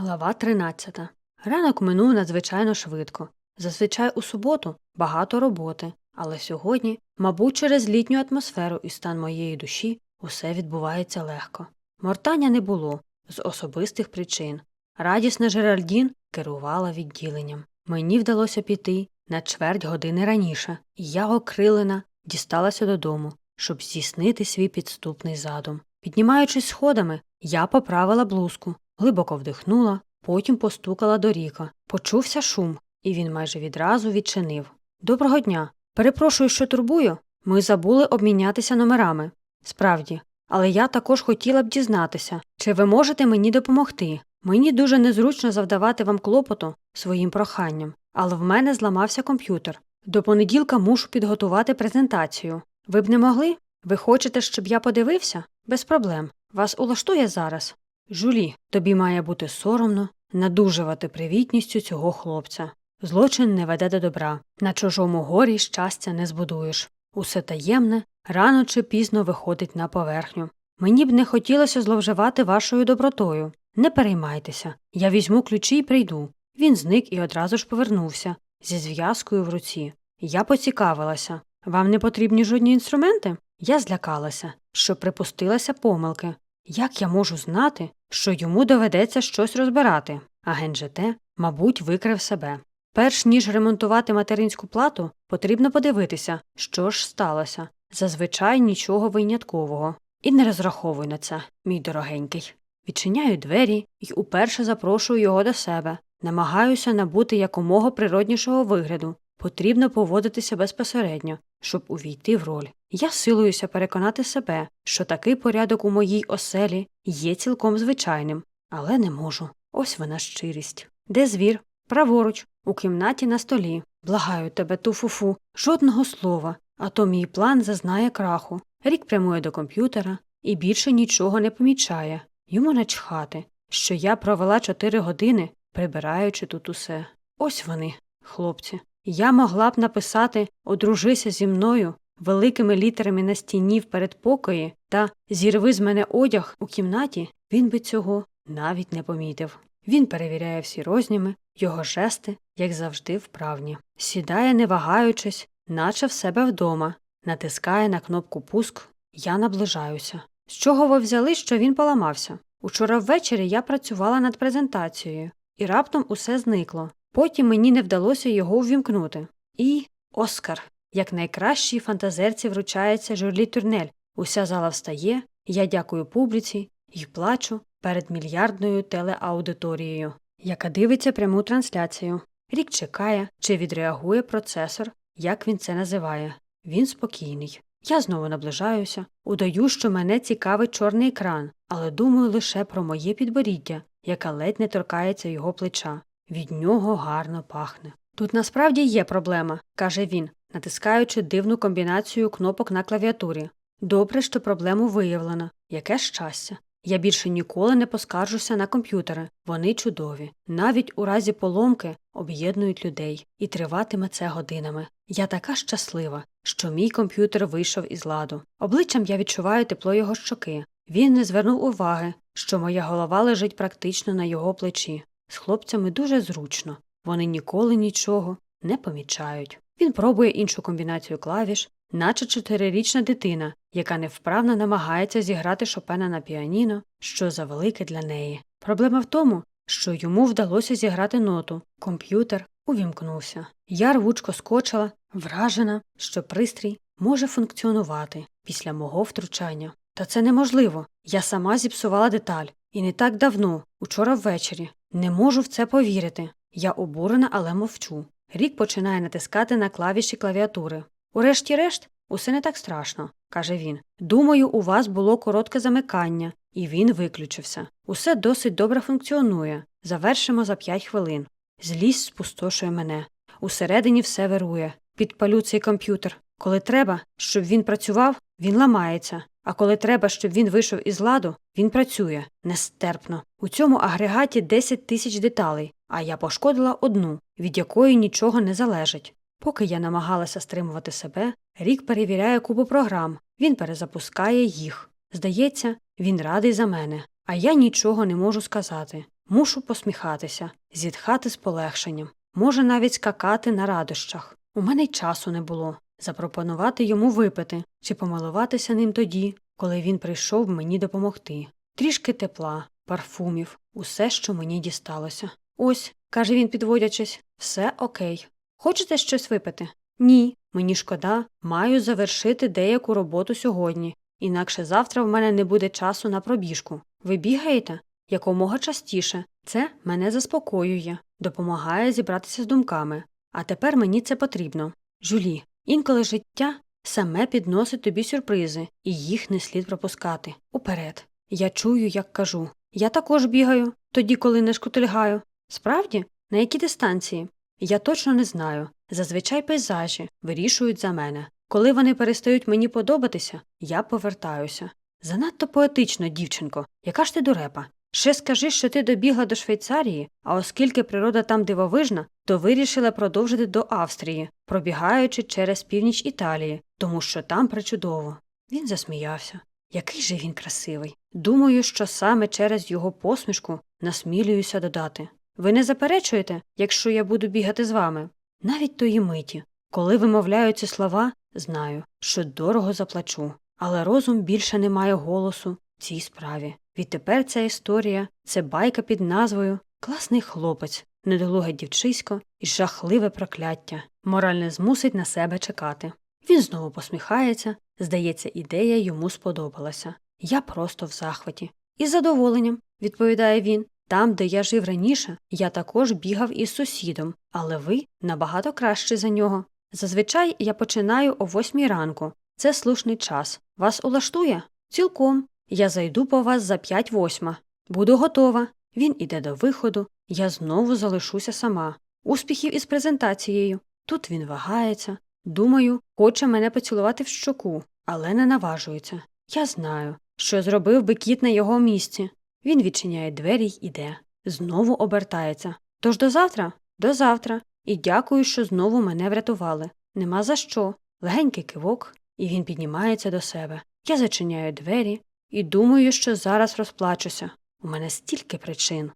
Глава 13. Ранок минув надзвичайно швидко. Зазвичай у суботу багато роботи, але сьогодні, мабуть, через літню атмосферу і стан моєї душі усе відбувається легко. Мортання не було з особистих причин. Радісна Жеральдін керувала відділенням. Мені вдалося піти на чверть години раніше, і я окрилена дісталася додому, щоб здійснити свій підступний задум. Піднімаючись сходами, я поправила блузку, глибоко вдихнула, потім постукала до Ріка. Почувся шум, і він майже відразу відчинив. Доброго дня. Перепрошую, що турбую. Ми забули обмінятися номерами. Справді, але я також хотіла б дізнатися, чи ви можете мені допомогти. Мені дуже незручно завдавати вам клопоту своїм проханням, але в мене зламався комп'ютер. До понеділка мушу підготувати презентацію. Ви б не могли? Ви хочете, щоб я подивився? Без проблем. Вас улаштує зараз. Жулі, тобі має бути соромно надужувати привітністю цього хлопця. Злочин не веде до добра. На чужому горі щастя не збудуєш. Усе таємне рано чи пізно виходить на поверхню. Мені б не хотілося зловживати вашою добротою. Не переймайтеся, я візьму ключі і прийду. Він зник і одразу ж повернувся зі зв'язкою в руці. Я поцікавилася. Вам не потрібні жодні інструменти? Я злякалася, що припустилася помилки. Як я можу знати, що йому доведеться щось розбирати? Агент ЖТ, мабуть, викрив себе. Перш ніж ремонтувати материнську плату, потрібно подивитися, що ж сталося. Зазвичай нічого виняткового. І не розраховуй на це, мій дорогенький. Відчиняю двері і уперше запрошую його до себе. Намагаюся набути якомога природнішого вигляду. Потрібно поводитися безпосередньо, щоб увійти в роль. Я силуюся переконати себе, що такий порядок у моїй оселі є цілком звичайним, але не можу. Ось вона щирість. Де звір? Праворуч, у кімнаті на столі. Благаю тебе, туфуфу, жодного слова, а то мій план зазнає краху. Рік прямує до комп'ютера і більше нічого не помічає. Йому начхати, що я провела чотири години, прибираючи тут усе. Ось вони, хлопці. Я могла б написати Одружися зі мною великими літерами на стіні в передпокої та зірви з мене одяг у кімнаті, він би цього навіть не помітив. Він перевіряє всі розніми, його жести, як завжди, вправні. Сідає, не вагаючись, наче в себе вдома, натискає на кнопку пуск. Я наближаюся. З чого ви взяли, що він поламався? Учора ввечері я працювала над презентацією, і раптом усе зникло. Потім мені не вдалося його увімкнути. І Оскар, як найкращій фантазерці вручається журлі Турнель. Уся зала встає, я дякую публіці і плачу перед мільярдною телеаудиторією, яка дивиться пряму трансляцію. Рік чекає, чи відреагує процесор, як він це називає. Він спокійний. Я знову наближаюся, удаю, що мене цікавить чорний екран, але думаю лише про моє підборіддя, яка ледь не торкається його плеча. Від нього гарно пахне. Тут насправді є проблема, каже він, натискаючи дивну комбінацію кнопок на клавіатурі. Добре, що проблему виявлено. Яке щастя. Я більше ніколи не поскаржуся на комп'ютери. Вони чудові. Навіть у разі поломки об'єднують людей, і триватиме це годинами. Я така щаслива, що мій комп'ютер вийшов із ладу. Обличчям я відчуваю тепло його щоки. Він не звернув уваги, що моя голова лежить практично на його плечі. З хлопцями дуже зручно, вони ніколи нічого не помічають. Він пробує іншу комбінацію клавіш, наче чотирирічна дитина, яка невправно намагається зіграти шопена на піаніно, що завелике для неї. Проблема в тому, що йому вдалося зіграти ноту, комп'ютер увімкнувся. Я рвучко скочила, вражена, що пристрій може функціонувати після мого втручання. Та це неможливо. Я сама зіпсувала деталь. І не так давно, учора ввечері. Не можу в це повірити. Я обурена, але мовчу. Рік починає натискати на клавіші клавіатури. Урешті-решт, усе не так страшно, каже він. Думаю, у вас було коротке замикання, і він виключився. Усе досить добре функціонує. Завершимо за п'ять хвилин. Злість спустошує мене. Усередині все вирує. Підпалю цей комп'ютер. Коли треба, щоб він працював, він ламається. А коли треба, щоб він вийшов із ладу, він працює нестерпно. У цьому агрегаті 10 тисяч деталей, а я пошкодила одну, від якої нічого не залежить. Поки я намагалася стримувати себе, рік перевіряє купу програм, він перезапускає їх. Здається, він радий за мене, а я нічого не можу сказати. Мушу посміхатися, зітхати з полегшенням, може навіть скакати на радощах. У мене й часу не було запропонувати йому випити чи помилуватися ним тоді, коли він прийшов мені допомогти. Трішки тепла, парфумів, усе, що мені дісталося. Ось, каже він, підводячись, все окей. Хочете щось випити? Ні, мені шкода, маю завершити деяку роботу сьогодні, інакше завтра в мене не буде часу на пробіжку. Ви бігаєте? Якомога частіше. Це мене заспокоює, допомагає зібратися з думками. А тепер мені це потрібно. Жулі, інколи життя саме підносить тобі сюрпризи, і їх не слід пропускати. Уперед. Я чую, як кажу. Я також бігаю, тоді, коли не шкутильгаю. Справді, на якій дистанції? Я точно не знаю. Зазвичай пейзажі вирішують за мене. Коли вони перестають мені подобатися, я повертаюся. Занадто поетично, дівчинко, яка ж ти дурепа. Ще скажи, що ти добігла до Швейцарії, а оскільки природа там дивовижна, то вирішила продовжити до Австрії, пробігаючи через північ Італії, тому що там причудово. Він засміявся. Який же він красивий. Думаю, що саме через його посмішку насмілююся додати. Ви не заперечуєте, якщо я буду бігати з вами? Навіть тої миті, коли вимовляю ці слова, знаю, що дорого заплачу, але розум більше не має голосу в цій справі. Відтепер ця історія це байка під назвою Класний хлопець, недолуге дівчисько і жахливе прокляття. Мораль не змусить на себе чекати. Він знову посміхається, здається, ідея йому сподобалася. Я просто в захваті. Із задоволенням, відповідає він. Там, де я жив раніше, я також бігав із сусідом, але ви набагато краще за нього. Зазвичай я починаю о восьмій ранку. Це слушний час. Вас улаштує? Цілком. Я зайду по вас за п'ять восьма. Буду готова. Він іде до виходу, я знову залишуся сама. Успіхів із презентацією. Тут він вагається. Думаю, хоче мене поцілувати в щоку, але не наважується. Я знаю, що зробив би кіт на його місці. Він відчиняє двері й іде. Знову обертається. Тож до завтра? До завтра. І дякую, що знову мене врятували. Нема за що. Легенький кивок, і він піднімається до себе. Я зачиняю двері і думаю, що зараз розплачуся. У мене стільки причин.